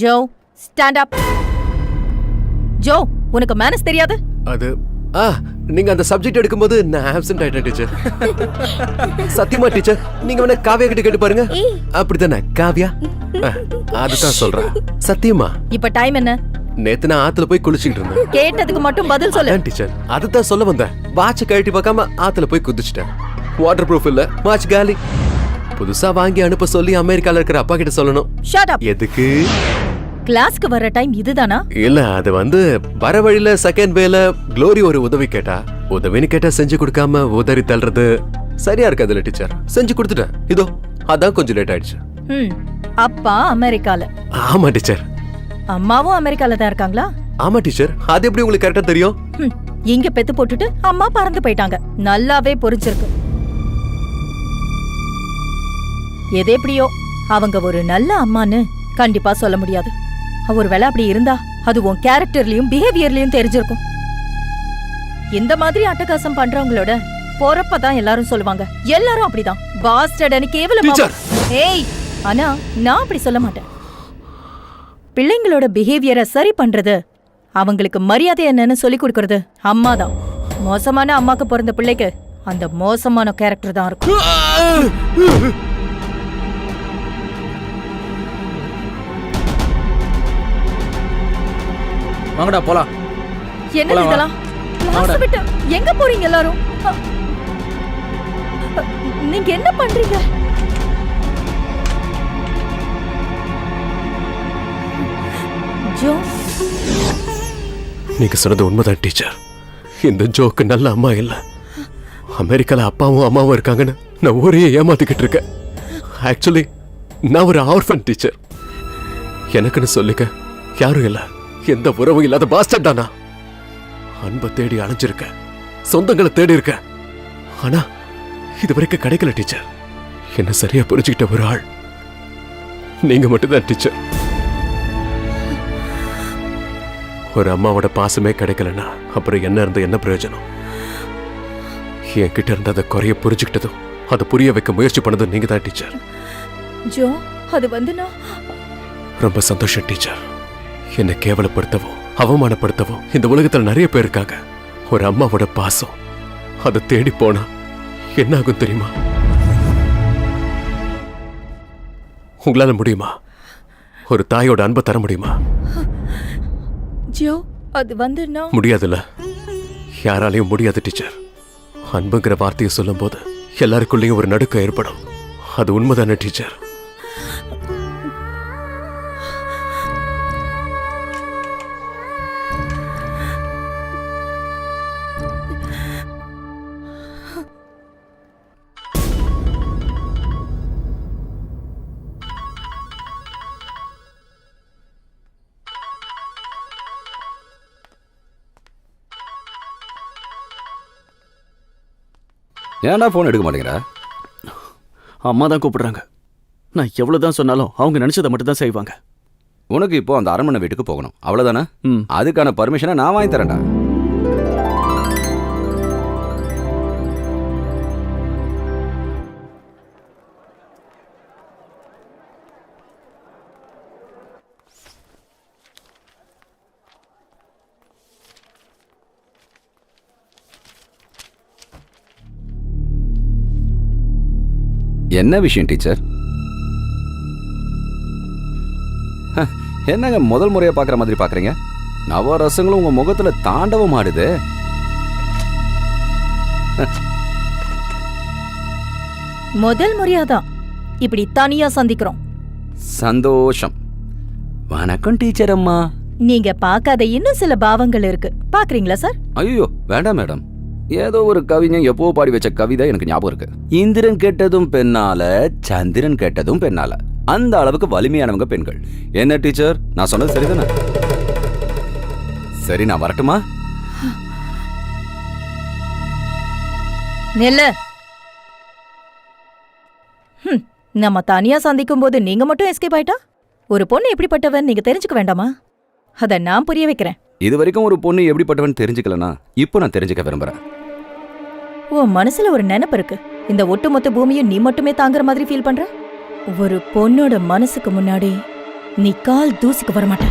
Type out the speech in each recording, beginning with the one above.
Joe stand up Joe உனக்கு manners தெரியாது? அது ஆ நீங்க அந்த சப்ஜெக்ட் எடுக்கும்போது நான் ஆப்சென்ட் ஆயிட்டேன் டீச்சர் சத்தியமா டீச்சர் நீங்க வேணா காவியா கிட்ட கேட்டு பாருங்க. அப்படித்தானே? காவியா? ஆ, அதுதான் சொல்றேன். சத்தியமா? இப்ப டைம் என்ன? நேத்து நான் ஆத்துல போய் குளிச்சுக்கிட்டு இருந்தேன். கேட்டதுக்கு மட்டும் பதில் சொல்லு. டீச்சர் அதுதான் சொல்ல வந்தேன். வாட்ச கழட்டி பார்க்காம ஆத்துல போய் குதிச்சிட்டேன். வாட்டர் ப்ரூஃப் இல்ல வாட்ச் காலி. புதுசா வாங்கி அனுப்ப சொல்லி அமெரிக்கால இருக்கிற அப்பா கிட்ட சொல்லணும். எதுக்கு? கிளாஸ்க்கு வர்ற டைம் இதுதானா? இல்ல அது வந்து வர வழியில செகண்ட் வேல க்ளோரி ஒரு உதவி கேட்டா உதவின்னு கேட்டா செஞ்சு கொடுக்காம உதறி தள்ளுறது சரியா இருக்காதுல்ல டீச்சர் செஞ்சு கொடுத்துட்டேன். இதோ அதான் கொஞ்சம் லேட் ஆயிடுச்சு. ம் அப்பா அமெரிக்கால. ஆமா டீச்சர் அம்மாவும் அமெரிக்கால தான் இருக்காங்களா? ஆமா டீச்சர் அது எப்படி உங்களுக்கு கரெக்டா தெரியும்? ம், இங்க பெத்து போட்டுட்டு அம்மா பறந்து போயிட்டாங்க. நல்லாவே புரிஞ்சிருக்கு. எது எப்படியோ அவங்க ஒரு நல்ல அம்மான்னு கண்டிப்பா சொல்ல முடியாது. ஒருவேளை அப்படி இருந்தா அது உன் கேரக்டர்லயும் பிஹேவியர்லயும் தெரிஞ்சிருக்கும். இந்த மாதிரி அட்டகாசம் பண்றவங்களோட போறப்பதான் எல்லாரும் சொல்லுவாங்க. எல்லாரும் அப்படிதான். பாஸ்டர்டனு கேவலமா! ஏய் ஆனா நான் அப்படி சொல்ல மாட்டேன். பிள்ளைங்களோட பிஹேவியரை சரி பண்றது அவங்களுக்கு மரியாதை என்னன்னு சொல்லி கொடுக்கறது அம்மா தான் மோசமான அம்மாக்கு பிறந்த பிள்ளைக்கு அந்த மோசமான கேரக்டர் தான் இருக்கும். வாங்கடா போலாம். என்ன. இதெல்லாம்? கிளாஸ் விட்டு எங்க போறீங்க எல்லாரும்? நீங்க என்ன பண்றீங்க? ஜோ. நீங்க சொன்னது உண்மைதான் டீச்சர். இந்த ஜோக்கு நல்ல அம்மா இல்ல. அமெரிக்கால அப்பாவும் அம்மாவும் இருக்காங்கன்னு நான் ஒரே ஏமாத்திக்கிட்டு இருக்கேன். ஆக்சுவலி நான் ஒரு ஆர்ஃபன் டீச்சர். எனக்குன்னு சொல்லிக்க யாரும் இல்ல. எந்த உறவும் இல்லாத பாஸ்டர் தானா அன்பை தேடி அலைஞ்சிருக்கேன் சொந்தங்களை தேடி இருக்கேன் ஆனா இது வரைக்கும் கிடைக்கல டீச்சர் என்ன சரியா புரிஞ்சுக்கிட்ட ஒரு ஆள். நீங்க மட்டும்தான் டீச்சர் ஒரு அம்மாவோட பாசமே கிடைக்கலனா அப்புறம் என்ன இருந்த என்ன பிரயோஜனம்? என்கிட்ட இருந்த அதை குறைய புரிஞ்சுக்கிட்டதும் அதை புரிய வைக்க முயற்சி பண்ணதும் நீங்க தான் டீச்சர் ஜோ அது வந்து ரொம்ப சந்தோஷம் டீச்சர் என்னை கேவலப்படுத்தவும் அவமானப்படுத்தவும் இந்த உலகத்துல நிறைய பேர் இருக்காங்க. ஒரு அம்மாவோட பாசம் அதை தேடி போனா என்ன ஆகும் தெரியுமா? உங்களால முடியுமா? ஒரு தாயோட அன்பை தர முடியுமா? ஜோ அது வந்து முடியாதுல்ல. யாராலையும் முடியாது டீச்சர். அன்புங்கிற வார்த்தையை சொல்லும்போது எல்லாருக்குள்ளேயும் ஒரு நடுக்கம் ஏற்படும். அது உண்மைதானே டீச்சர்? ஏன்டா ஃபோன் எடுக்க மாட்டேங்கிற? அம்மா தான் கூப்பிடுறாங்க. நான் எவ்வளவுதான் சொன்னாலும் அவங்க நினைச்சதை மட்டும் தான் செய்வாங்க. உனக்கு இப்போ அந்த அரண்மனை வீட்டுக்கு போகணும். அவ்வளவுதானே? ம். அதுக்கான பர்மிஷனை நான் வாங்கி தரேன்டா. என்ன விஷயம் டீச்சர்? ஹ, என்னங்க முதல் முறையா பார்க்குற மாதிரி பார்க்குறீங்க? நவரசங்களும் உங்க முகத்துல தாண்டவம் ஆடுது. முதல் முறையாதான். இப்படி தனியா சந்திக்கிறோம். சந்தோஷம். வணக்கம் டீச்சர் அம்மா. நீங்க பார்க்காத இன்னும் சில பாவங்கள் இருக்கு. பாக்குறீங்களா சார்? ஐயோ வேண்டாம் மேடம். ஏதோ ஒரு கவிஞன் எப்போ பாடி வச்ச கவிதை எனக்கு ஞாபகம் இருக்கு. இந்திரன் கேட்டதும் பெண்ணால சந்திரன் கேட்டதும் பெண்ணால. அந்த அளவுக்கு வலிமையானவங்க பெண்கள். என்ன டீச்சர்? நான் சொன்னது சரிதானே? சரி நான் வரட்டுமா? நெல்லு. நம்ம தனியா சந்திக்கும் போது நீங்க மட்டும் எஸ்கேப் ஆயிட்டா? ஒரு பொண்ணு எப்படிப்பட்டவன் நீங்க தெரிஞ்சுக்க வேண்டாமா? அதை நான் புரிய வைக்கிறேன். இது வரைக்கும் ஒரு பொண்ணு எப்படிப்பட்டவன் தெரிஞ்சுக்கலனா இப்போ நான் தெரிஞ்சுக்க விரும்புறேன். உன் மனசுல ஒரு நினைப்பு இருக்கு. இந்த ஒட்டுமொத்த பூமியும் நீ மட்டுமே தாங்குற மாதிரி ஃபீல் பண்ற? ஒரு பொண்ணோட மனசுக்கு முன்னாடி நீ கால் தூசிக்கு வரமாட்ட.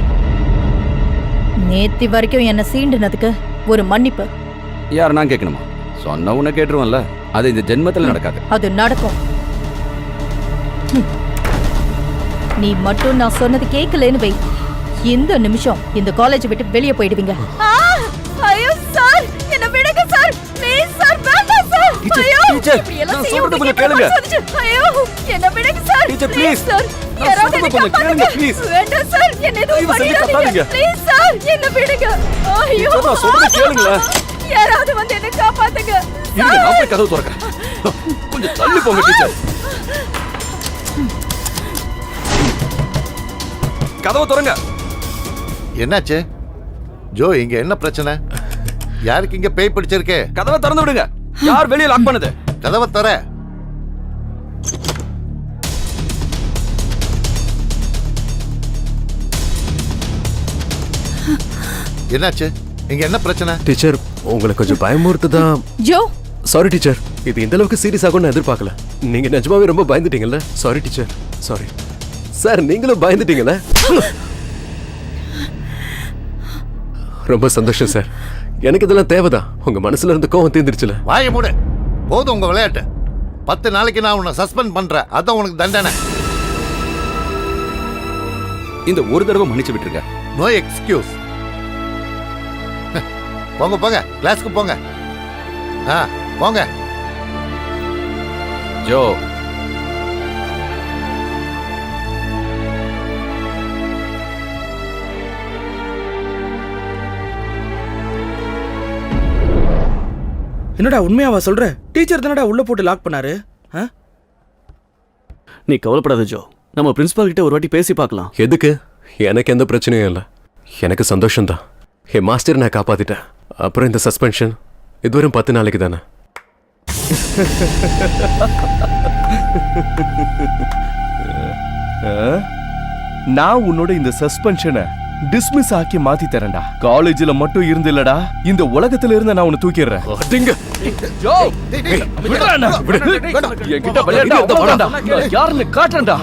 நேத்தி வரைக்கும் என்ன சீண்டுனதுக்கு ஒரு மன்னிப்பு. யார் நான் கேட்கணுமா? சொன்ன உன்னை கேட்டுருவன்ல அது இந்த ஜென்மத்தில் நடக்காது. அது நடக்கும். நீ மட்டும் நான் சொன்னது கேட்கலன்னு வை. இந்த நிமிஷம் இந்த காலேஜ் விட்டு வெளியே போயிடுவீங்க. ஐயோ சார்! என்ன விடுங்க சார்! ப்ளீஸ் சார் வேண்டாம் சார்! ஐயோ டீச்சர், இப்படி எல்லாம் நான் செய்ய மனசு வந்துச்சு? ஐயோ என்ன விடுங்க சார். Teacher, please. சார். நான் யாராவது சொல்றது என்ன கொஞ்சம் கேளுங்க, காப்பாத்துங்க. please. வேண்டாம் சார். என்ன எதுவும் பண்ணிடாதீங்க. Please sir. என்ன விடுங்க. ஐயோ. நான் சொல்றது கேளுங்களேன். யாராவது வந்து என்ன காப்பாத்துங்க. இருங்க நான் போய் கதவு திறக்கிறேன். கொஞ்சம் தள்ளி போங்க டீச்சர் கதவை திறங்க. என்னாச்சு? ஜோ இங்க என்ன பிரச்சனை? யாருக்கு இங்க பேய் பிடிச்சிருக்கு? கதவை திறந்து விடுங்க. யார் வெளியே லாக் பண்ணுது? கதவை தர. என்னாச்சு? இங்க என்ன பிரச்சனை? டீச்சர் உங்களை கொஞ்சம் பயமுறுத்து தான் ஜோ. Sorry teacher. இது இந்த அளவுக்கு சீரியஸ் ஆகும்னு நான் எதிர்பார்க்கல. நீங்க நிஜமாவே ரொம்ப பயந்துட்டீங்கல்ல? Sorry teacher. சாரி சார் நீங்களும் பயந்துட்டீங்கல்ல? ரொம்ப சந்தோஷம் சார் எனக்கு இதெல்லாம் தேவைதான். உங்க மனசுல இருந்து கோவம் தீர்ந்துருச்சுல. வாய மூடு. போதும் உங்க விளையாட்டு. பத்து நாளைக்கு நான் உன்னை சஸ்பெண்ட் பண்றேன். அதான் உனக்கு தண்டனை. இந்த ஒரு தடவை மன்னிச்சு விட்டுருங்க. நோ எக்ஸ்கியூஸ் போங்க போங்க. கிளாஸ்க்கு போங்க. ஆ போங்க. ஜோ என்னடா உண்மையாவா சொல்ற? டீச்சர் தானடா உள்ள போட்டு லாக் பண்ணாரு? ஆ? நீ கவலைப்படாத ஜோ. நம்ம பிரின்சிபால் கிட்ட ஒரு வாட்டி பேசி பார்க்கலாம். எதுக்கு? எனக்கு எந்த பிரச்சனையும் இல்லை. எனக்கு சந்தோஷம்தான். என் மாஸ்டர் நான் காப்பாத்திட்டேன். அப்புறம் இந்த சஸ்பென்ஷன் இதுவரையும் பத்து நாளைக்கு தானே? நான் உன்னோட இந்த சஸ்பென்ஷனை டிஸ்மிஸ் ஆக்கி மாத்தி தரேன்டா. காலேஜ்ல மட்டும் இருந்து இல்லடா இந்த உலகத்துல இருந்து நான் உன்னை தூக்கிடுறேன். யாருன்னு காட்டுறேன்டா.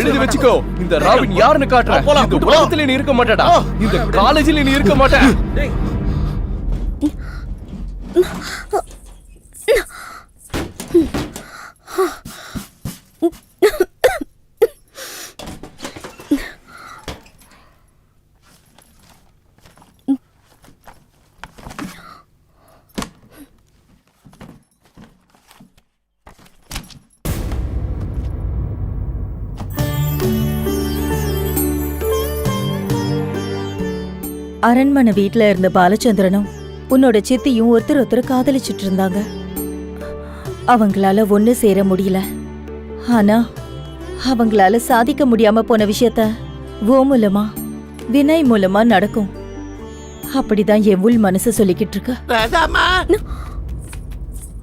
எழுதி வச்சுக்கோ. இந்த ராபின் யாருன்னு காட்டுறேன் இந்த உலகத்துல நீ இருக்க மாட்டடா. இந்த காலேஜ்ல நீ இருக்க மாட்ட. அரண்மனை வீட்ல இருந்த பாலச்சந்திரனும் உன்னோட சித்தியும் ஒருத்தர் ஒருத்தர் காதலிச்சிட்டு இருந்தாங்க. அவங்களால ஒண்ணு சேர முடியல. ஆனா அவங்களால சாதிக்க முடியாம போன விஷயத்த ஓ மூலமா வினய் மூலமா நடக்கும். அப்படிதான் என் உள் மனசு சொல்லிக்கிட்டு இருக்கு.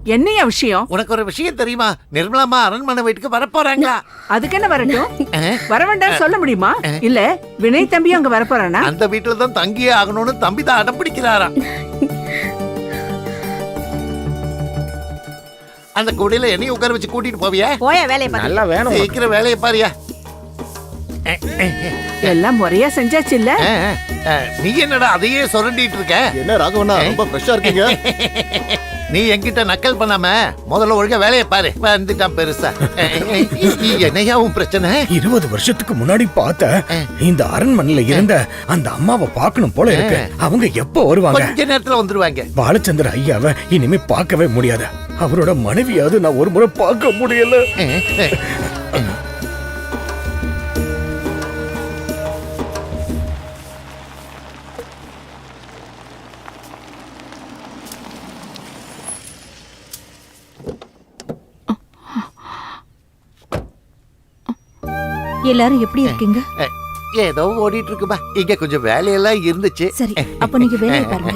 என்னையா விஷயம்? உனக்கு ஒரு விஷயம் தெரியுமா? நிர்மலாமா அரண்மனை வீட்டுக்கு வரப்போறாங்க. அதுக்கு என்ன வரட்டும்? வர வேண்டாம் சொல்ல முடியுமா? இல்ல வினய் தம்பியும் அங்க வரப்போறானா? அந்த வீட்டுல தான் தங்கியே ஆகணும்னு தம்பி தான் அடம் பிடிக்கிறாராம் அந்த குடியில என்னையும் உட்கார வச்சு கூட்டிட்டு போவியா? போய வேலையை பாரு. நல்லா வேணும். சீக்கிரம் வேலையை பாரியா. எல்லாம் முறையா செஞ்சாச்சு இல்ல நீ என்னடா அதையே சுரண்டிட்டு இருக்க? என்ன ராகவண்ணா ரொம்ப ஃப்ரெஷ்ஷா இருக்கீங்க? நீ என்கிட்ட நக்கல் பண்ணாம முதல்ல ஒழுங்கா வேலையை பாரு. வந்துட்டான் பெருசா. அஹ், என்னையா உன் பிரச்சனை? இருபது வருஷத்துக்கு முன்னாடி பார்த்த இந்த அரண்மனையில இருந்த அந்த அம்மாவை பார்க்கணும் போல இருக்கு. அவங்க எப்போ வருவாங்க? கொஞ்ச நேரத்துல வந்துருவாங்க. பாலச்சந்திர ஐயாவை இனிமே பார்க்கவே முடியாது. அவரோட மனைவியாவது நான் ஒரு முறை பார்க்க முடியல. எல்லாரும் எப்படி இருக்கீங்க? ஏதோ ஓடிட்டு இருக்குப்பா இங்க கொஞ்சம் வேலையெல்லாம் இருந்துச்சு. சரி அப்ப நீங்க வேலையை பாருங்க.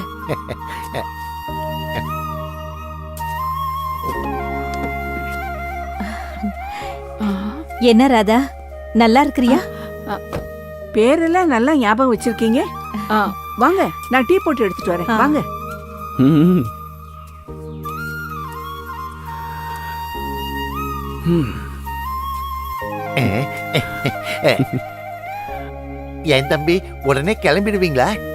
என்ன ராதா நல்லா இருக்கிறியா? பேரெல்லாம் நல்லா ஞாபகம் வச்சிருக்கீங்க? ஆ, வாங்க நான் டீ போட்டு எடுத்துட்டு வரேன். வாங்க. ம். என் தம்பி உடனே கிளம்பிடுவீங்களா?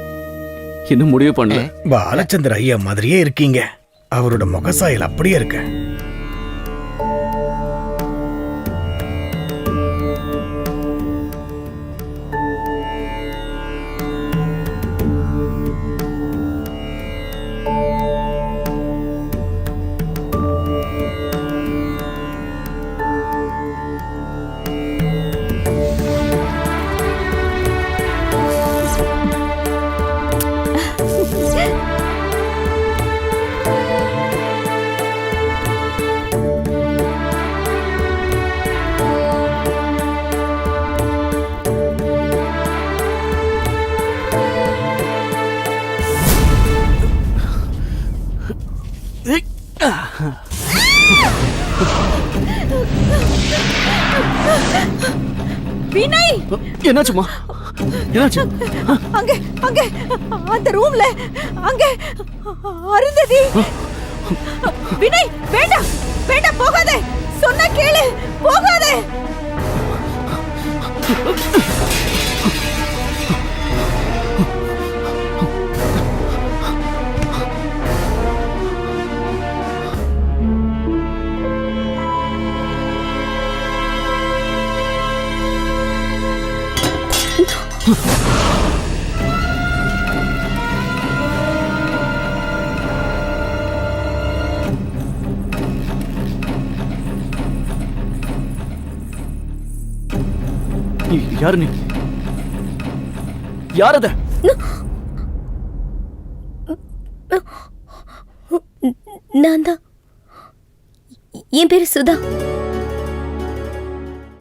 இன்னும் முடிவு பண்ணல? பாலச்சந்திர ஐயா மாதிரியே இருக்கீங்க. அவரோட முகசாயல் அப்படியே இருக்கு. 으 வினய்! என்னாச்சுமா என்னாச்சு? அங்க அங்க அந்த ரூம்ல அங்க அருந்ததி! வினய் வேண்டாம் வேண்டாம் போகாதே! சொன்னா கேளு போகாதே! நீ யாரு நீ யார் அது நான் தான். என் பேரு சுதா.